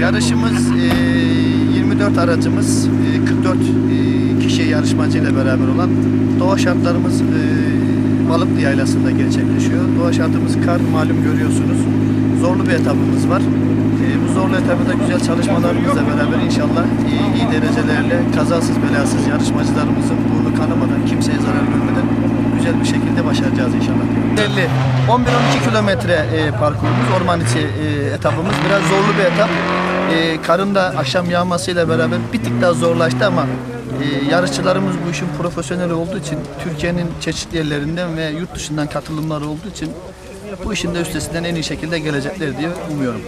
Yarışımız e, 24 aracımız e, 44 e, kişi yarışmacı ile beraber olan doğa şartlarımız Balıklı Yaylası'nda gerçekleşiyor. Doğa şartımız kar malum görüyorsunuz. Zorlu bir etapımız var. E, bu zorlu etapta güzel çalışmalarımızla beraber inşallah iyi, iyi derecelerle kazasız belasız yarışmacılarımızın burnu kanamadan, kimseye zarar vermeden güzel bir şekilde başaracağız inşallah. 50 11-12 kilometre e, parkurumuz, orman içi e, etapımız biraz zorlu bir etap. E, karın da akşam yağmasıyla beraber bir tık daha zorlaştı ama e, yarışçılarımız bu işin profesyoneli olduğu için Türkiye'nin çeşitli yerlerinden ve yurt dışından katılımlar olduğu için bu işin de üstesinden en iyi şekilde gelecekler diye umuyorum.